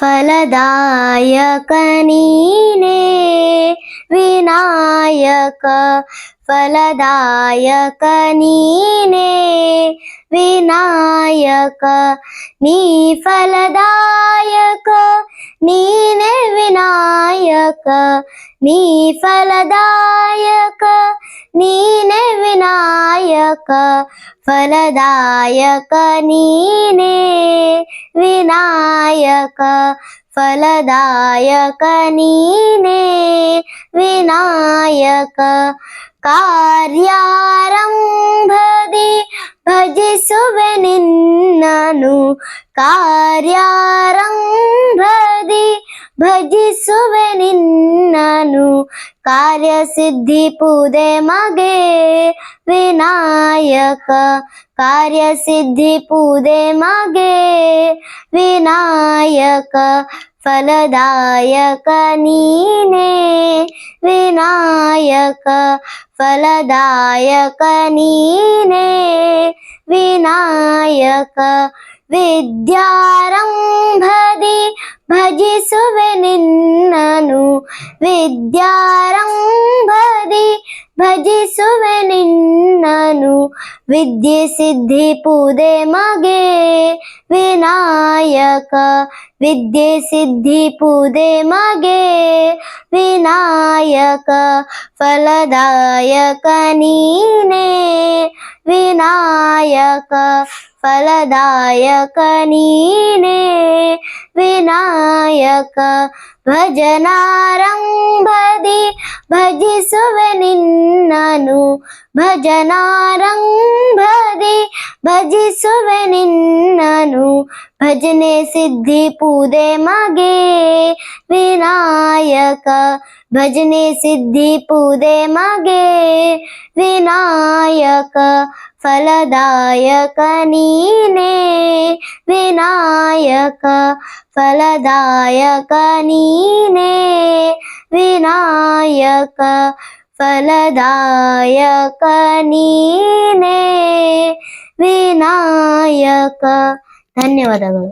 फलदायकनीने विनायक फलदायकनीने विनायक नी फलदायक नीने विनायक नी फलदायक नीने विनायक फलदायक नीने. विनायक फलदायक नीने. विनायक कार्यारम्भदि भजिसुवे निन्ननु. कार्यारम्भ ಭಜಿಸುವೆ ನಿನ್ನನು ಕಾರ್ಯಸಿದ್ಧಿ ಪೂದೆ ಮಗೆ ವಿನಾಯಕ ಕಾರ್ಯಸಿದ್ಧಿ ಪೂದೆ ಮಗೆ ವಿನಾಯಕ ಫಲದಾಯಕ ನೀನೇ ವಿನಾಯಕ ಫಲದಾಯಕ ನೀನೇ ವಿನಾಯಕ ವಿದ್ಯಾರಂಭದಿ ಭಜಿಸುವೆ ನಿನ್ನನು ವಿದ್ಯಾರಂಭದಿ. ಭಜಿಸುವೆ ನಿನ್ನನು ವಿದ್ಯೆ ಸಿದ್ಧಿ ಪೂದೆ ಮಗೆ ವಿನಾಯಕ. ವಿದ್ಯೆ ಸಿದ್ಧಿ ಪೂದೆ ಮಗೆ ವಿನಾಯಕ. ಫಲದಾಯಕ ನೀನೇ ವಿನಾಯಕ. ಫಲದಾಯಕ ನೀನೇ ವಿನಾಯಕ. ಭಜನಾರಂಭದಿ ಭಜಿಸುವೆ ನಿನ್ನನು ಭಜನಾರಂಭದಿ ಭಜಿಸುವೆ ನಿನ್ನನು ಭಜನೆ ಸಿದ್ಧಿ ಪೂದೆ ಮಗೆ ವಿನಾಯಕ ಭಜನೆ ಸಿದ್ಧಿ ಪೂದೆ ಮಗೆ ವಿನಾಯಕ ಫಲದಾಯಕ ನೀನೇ ವಿನಾಯಕ ಫಲದಾಯಕ ನೀನೇ ವಿನಾಯಕ ಫಲದಾಯಕ ನೀನೇ ವಿನಾಯಕ ಧನ್ಯವಾದಗಳು